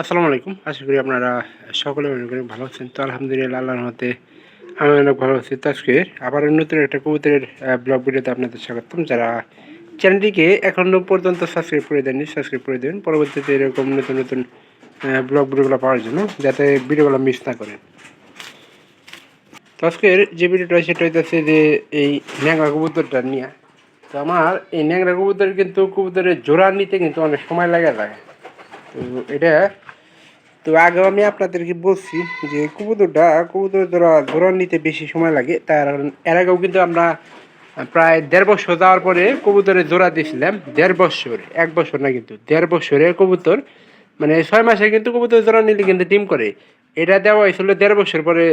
আসসালামু আলাইকুম। আশা করি আপনারা সকলে মনে করি ভালো আছেন। তো আলহামদুলিল্লাহ আল্লাহর মতে আমি অনেক ভালো আছি। তো আজকে আবার নতুন একটা কবুতরের ব্লগ ভিডিওতে আপনাদের স্বাগতম। যারা চ্যানেলটিকে এখনও পর্যন্ত সাবস্ক্রাইব করে দেননি, সাবস্ক্রাইব করে দেবেন পরবর্তীতে এরকম নতুন নতুন ব্লগ ভিডিওগুলো পাওয়ার জন্য যাতে ভিডিওগুলো মিস না করেন। তো যে ভিডিওটা সেটা হইতেছে যে এই ন্যাংরা কবুতরটা নিয়ে। তো আমার এই ন্যাংরা কবুতর কিন্তু কবুতরের জোড়া নিতে কিন্তু অনেক সময় লাগে। যায় তো এটা তো আগেও আমি আপনাদেরকে বলছি যে কবুতরটা, কবুতর ধরা ধরা নিতে বেশি সময় লাগে। তার এর আগেও কিন্তু আমরা প্রায় দেড় বছর যাওয়ার পরে কবুতরের জোড়া দিয়েছিলাম। দেড় বছর, এক বছর না কিন্তু দেড় বছরের কবুতর। মানে ছয় মাসে কিন্তু কবুতর জোড়া নিলে কিন্তু ডিম করে। এটা দেওয়া হয়েছিল দেড় বছর পরে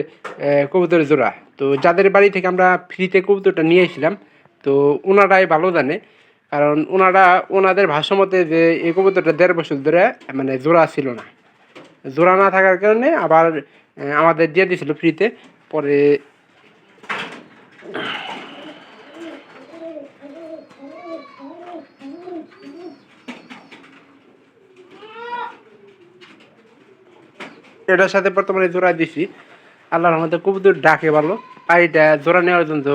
কবুতরের জোড়া তো যাদের বাড়ি থেকে আমরা ফ্রিতে কবুতরটা নিয়ে এসেছিলাম তো ওনারাই ভালো জানে। কারণ ওনারা ওনাদের ভাষ্যমতে যে এই কবুতরটা দেড় বছর ধরে মানে জোড়া ছিল না। জোড়া না থাকার কারণে আবার আমাদের দিয়ে দিয়েছিল ফ্রিতে, পরে এটার সাথে বর্তমানে জোড়া দিছি। আল্লাহর রহমতে কবুতর ডাকে ভালো। পাইটা জোড়া নেওয়ার জন্য,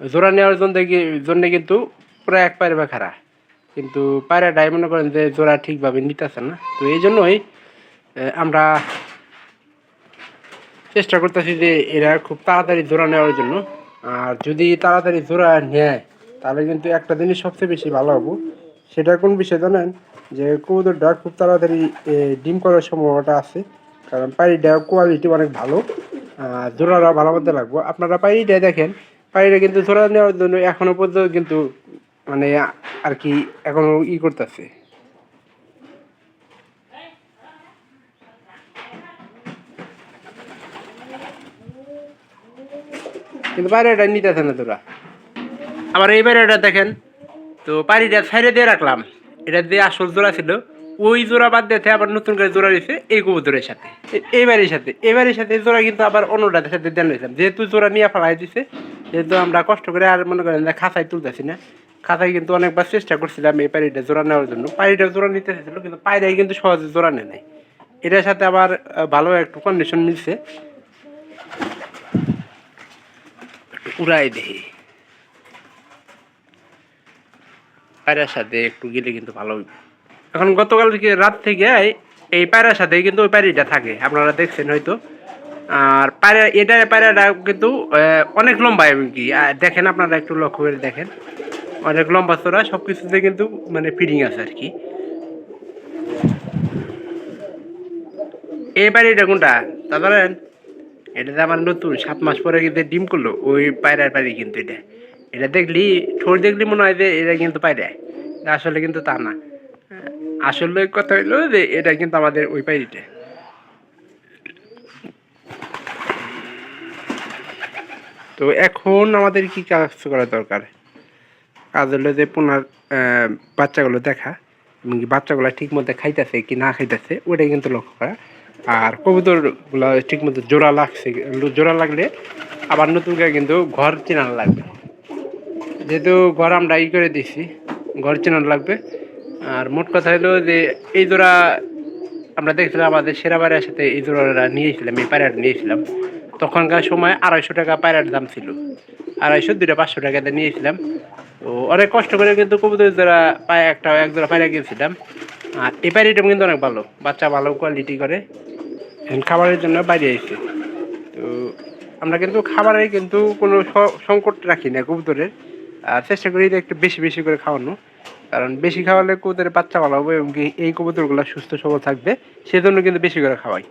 জোড়া নেওয়ার জন্য জন্য কিন্তু পুরো এক পায়ের খারাপ কিন্তু পায়রাটাই মনে করেন যে জোড়া ঠিকভাবে নিতেছে না। তো এই জন্যই আমরা চেষ্টা করতেছি যে এরা খুব তাড়াতাড়ি জোড়া নেওয়ার জন্য। আর যদি তাড়াতাড়ি জোড়া নেয়, তাহলে কিন্তু একটা জিনিস সবচেয়ে বেশি ভালো হব। সেটা কোন বিষয় জানেন? যে কবুতরটা খুব তাড়াতাড়ি ডিম করার সম্ভাবনাটা আছে। কারণ পাইরিটা কোয়ালিটি অনেক ভালো জোড়াটা ভালো মধ্যে লাগবো। আপনারা পাইরিটা দেখেন। পাইরিটা কিন্তু জোড়া নেওয়ার জন্য এখনও পর্যন্ত কিন্তু মানে আর কি এখনও ই করতেছে। কিন্তু পায়রাটা নিতেছে না তোরা। আবার এই পায়রাটা দেখেন, তো পায়রিটা সাইডে দিয়ে রাখলাম। এটা দিয়ে আসল জোড়া ছিল। ওই জোড়া বাদ দিতে আবার নতুন করে জোড়া দিয়েছে এই কবুতরের সাথে। এ- এইবারের সাথে এবারের সাথে জোড়া কিন্তু আবার অন্যটার সাথে দেন রয়েছিলাম যেহেতু জোড়া নিয়ে ফেলাই দিছে, যেহেতু আমরা কষ্ট করে আর মনে করেন যে খাঁচায় তুলতেছি না, খাঁচায় কিন্তু অনেকবার চেষ্টা করছিলাম এই পায়রিটা জোড়া নেওয়ার জন্য। পায়রিটা জোড়া নিতে চাইছিল কিন্তু পায়রাই কিন্তু সহজে জোড়া নেয় নাই। এটার সাথে আবার ভালো একটু কন্ডিশন মিলছে। উড়াই দেহি পায়রার সাথে একটু গেলে কিন্তু ভালো হইব। এখন থেকে রাত থেকে এই পায়রার সাথে কিন্তু ওই পায়রিটা থাকে, আপনারা দেখছেন হয়তো। আর পায়রা, এটা পায়রাটা কিন্তু অনেক লম্বা কি দেখেন আপনারা একটু লক্ষ্য করে দেখেন। অনেক লম্বা চোরা সব কিছুতে কিন্তু মানে ফিডিং আছে আর কি। এই পায়রিটা কোনটা? তা ধরেন এটা আমার নতুন, সাত মাস পরে কিন্তু ডিম করল, ওই পায়রার পায়রি কিন্তু এটা। এটা দেখলি, ঠোঁট দেখলি মনে হয় যে এটা কিন্তু পায়রা। আসলে কিন্তু তা না। আসলে কথা হইল যে এটা কিন্তু আমাদের ওই পায়রিটা। তো এখন আমাদের কি কাজ করা দরকার? কাজ হলো যে পুনার বাচ্চাগুলো দেখা, এবং বাচ্চাগুলো ঠিক মতো খাইতেছে কি না খাইতেছে ওটাই কিন্তু লক্ষ্য করা। আর কবুতরগুলো ঠিক মতো জোড়া লাগছে, জোড়া লাগলে আবার নতুন করে কিন্তু ঘর চেনানো লাগবে। যেহেতু ঘর আমরা ই করে দিছি ঘর চেনানো লাগবে। আর মোট কথা হলো যে এই জোড়া আমরা দেখছিলাম আমাদের সেরা পায়রার সাথে এই জোড়াটা নিয়েছিলাম, এই পায়রাটা নিয়েছিলাম। তখনকার সময় আড়াইশো টাকা পায়রার দাম ছিল। আড়াইশো দুটা পাঁচশো টাকাতে নিয়েছিলাম। তো অনেক কষ্ট করে কিন্তু কবুতর জোড়া পায়ে একটা, এক জোড়া পায়রা গিয়েছিলাম আর এই পায়রাটা কিন্তু অনেক ভালো, বাচ্চা ভালো কোয়ালিটি করে। খাবারের জন্য বাইরে এসেছে তো আমরা কিন্তু খাবারে কিন্তু কোনো সংকট রাখি না কবুতরের। আর চেষ্টা করি একটু বেশি বেশি করে খাওয়ানো। কারণ বেশি খাওয়ালে কবুতরের বাচ্চা ভালো হবে এবং এই কবুতরগুলো সুস্থ সবল থাকবে, সেজন্য কিন্তু বেশি করে খাওয়াই।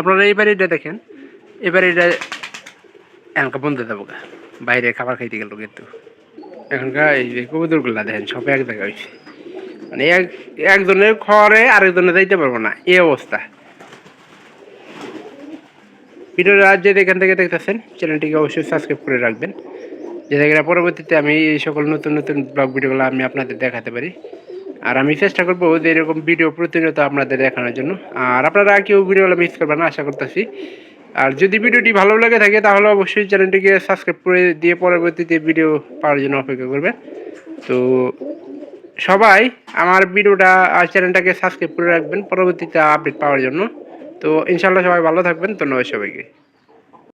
আপনারা এই বাড়িটা দেখেন। এবারে এটা এখনকার বন্ধ দেবো গা। বাইরে খাবার খাইতে গেল কিন্তু। এখনকার এই যে কবুতরগুলো দেখেন, সব এক জায়গায় হয়েছে মানে এক একজনের খড়ে আরেকজনে যাইতে পারব না। এই অবস্থা। ভিডিওটা আজ যে এখান থেকে দেখতেছেন, চ্যানেলটিকে অবশ্যই সাবস্ক্রাইব করে রাখবেন। যে থেকে পরবর্তীতে আমি এই সকল নতুন নতুন ব্লগ ভিডিওগুলো আমি আপনাদের দেখাতে পারি। আর আমি চেষ্টা করব যে এরকম ভিডিও প্রতিনিয়ত আপনাদের দেখানোর জন্য। আর আপনারা কেউ ভিডিওগুলো মিস করবেন না, আশা করতেছি। আর যদি ভিডিওটি ভালো লাগে থাকে, তাহলে অবশ্যই চ্যানেলটিকে সাবস্ক্রাইব করে দিয়ে পরবর্তীতে ভিডিও পাওয়ার জন্য অপেক্ষা করবেন। তো সবাই আমার ভিডিওটা আর চ্যানেলটাকে সাবস্ক্রাইব করে রাখবেন, পরবর্তীতে আপডেট পাওয়ার জন্য। তো ইনশাল্লাহ সবাই ভালো থাকবেন ধন্যবাদ সবাইকে।